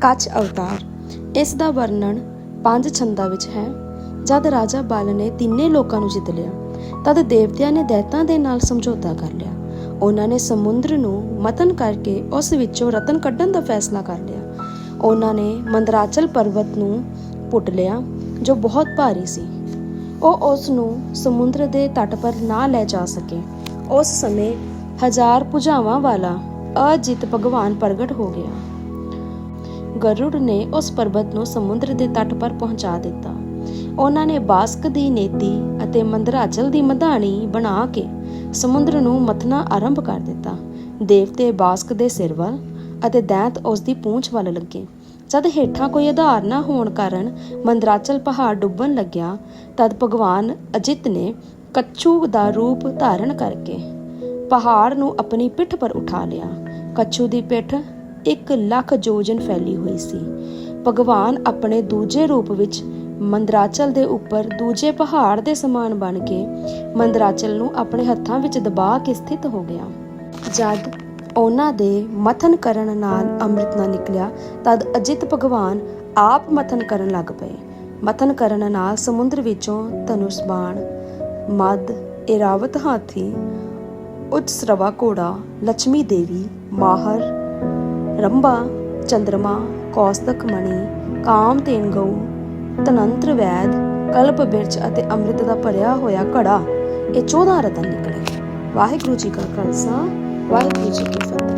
ਕੱਚ ਅਵਤਾਰ। ਇਸ ਦਾ ਵਰਣਨ ਪੰਜ ਛੰਦਾਂ ਵਿੱਚ ਹੈ। ਜਦ ਰਾਜਾ ਬਲ ਨੇ ਤਿੰਨੇ ਲੋਕਾਂ ਨੂੰ ਜਿੱਤ ਲਿਆ, ਤਦ ਦੇਵਤਿਆਂ ਨੇ ਦੈਤਾਂ ਦੇ ਨਾਲ ਸਮਝੌਤਾ ਕਰ ਲਿਆ। ਉਹਨਾਂ ਨੇ ਸਮੁੰਦਰ ਨੂੰ ਮਤਨ ਕਰਕੇ ਉਸ ਵਿੱਚੋਂ ਰਤਨ ਕੱਢਣ ਦਾ ਫੈਸਲਾ ਕਰ ਲਿਆ। ਉਹਨਾਂ ਨੇ ਮੰਦਰਾਚਲ ਪਰਬਤ ਨੂੰ ਪੁੱਟ ਲਿਆ, ਜੋ ਬਹੁਤ ਭਾਰੀ ਸੀ। ਉਹ ਉਸ ਨੂੰ ਸਮੁੰਦਰ ਦੇ ਤੱਟ ਪਰ ਨਾ ਲੈ ਜਾ ਸਕੇ। ਉਸ ਸਮੇਂ ਹਜ਼ਾਰ ਭੁਜਾਵਾਂ ਵਾਲਾ ਅਜਿਤ ਭਗਵਾਨ ਪ੍ਰਗਟ ਹੋ ਗਿਆ। ਗਰੁੜ ਨੇ ਉਸ ਪਰਬਤ ਨੂੰ ਸਮੁੰਦਰ ਦੇ ਤੱਟ ਪਰ ਪਹੁੰਚਾ ਦਿੱਤਾ। ਉਹਨਾਂ ਨੇ ਬਾਸਕ ਦੀ ਨੇਤੀ ਅਤੇ ਮੰਦਰਾਚਲ ਦੀ ਮਧਾਣੀ ਬਣਾ ਕੇ ਸਮੁੰਦਰ ਨੂੰ ਮਥਨਾ ਆਰੰਭ ਕਰ ਦਿੱਤਾ। ਦੇਵਤੇ ਬਾਸਕ ਦੇ ਸਿਰ ਵੱਲ ਅਤੇ ਦੈਂਤ ਉਸ ਦੀ ਪੂੰਛ ਵੱਲ ਲੱਗੇ। ਜਦ ਹੇਠਾਂ ਕੋਈ ਆਧਾਰ ਨਾ ਹੋਣ ਕਾਰਨ ਮੰਦਰਾਚਲ ਪਹਾੜ ਡੁੱਬਣ ਲੱਗਿਆ, ਤਦ ਭਗਵਾਨ ਅਜਿਤ ਨੇ ਕੱਛੂ ਦਾ ਰੂਪ ਧਾਰਨ ਕਰਕੇ ਪਹਾੜ ਨੂੰ ਆਪਣੀ ਪਿੱਠ ਪਰ ਉਠਾ ਲਿਆ। ਕੱਛੂ ਦੀ ਪਿੱਠ 1 ਲੱਖ ਜੋਜਨ ਫੈਲੀ ਹੋਈ ਸੀ। ਭਗਵਾਨ ਆਪਣੇ ਦੂਜੇ ਰੂਪ ਵਿੱਚ ਮੰਦਰਾਚਲ ਦੇ ਉੱਪਰ ਦੂਜੇ ਪਹਾੜ ਦੇ ਸਮਾਨ ਬਣ ਕੇ ਮੰਦਰਾਚਲ ਨੂੰ ਆਪਣੇ ਹੱਥਾਂ ਵਿੱਚ ਦਬਾ ਕੇ ਸਥਿਤ ਹੋ ਗਿਆ। ਜਦ ਉਹਨਾਂ ਦੇ ਮਥਨ ਕਰਨ ਨਾਲ ਅੰਮ੍ਰਿਤ ਨਾ ਨਿਕਲਿਆ, ਤਦ ਅਜਿਤ ਭਗਵਾਨ ਆਪ ਮਥਨ ਕਰਨ ਲੱਗ ਪਏ। ਮਥਨ ਕਰਨ ਨਾਲ ਸਮੁੰਦਰ ਵਿੱਚੋਂ ਧਨੁਸ਼ ਬਾਣ ਮਦ ਇਰਾਵਤ ਹਾਥੀ, ਉੱਚ ਸਰਵਾ ਘੋੜਾ ਲక్ష్ਮੀ ਦੇਵੀ, ਮਾਹਰ ਰੰਭਾ, ਚੰਦਰਮਾ, ਕੌਸਤਕ ਮਣੀ ਕਾਮਤੇਨ ਗਊ, ਤਨੰਤਰ ਵੈਦ, ਕਲਪ ਬਿਰਚ ਅਤੇ ਅੰਮ੍ਰਿਤ ਦਾ ਭਰਿਆ ਹੋਇਆ ਘੜਾ, ਇਹ 14 ਰਤਨ ਨਿਕਲੇ। ਵਾਹਿਗੁਰੂ ਜੀ ਕਾ ਖਾਲਸਾ, ਵਾਹਿਗੁਰੂ ਜੀ ਕੀ ਫਤਿਹ।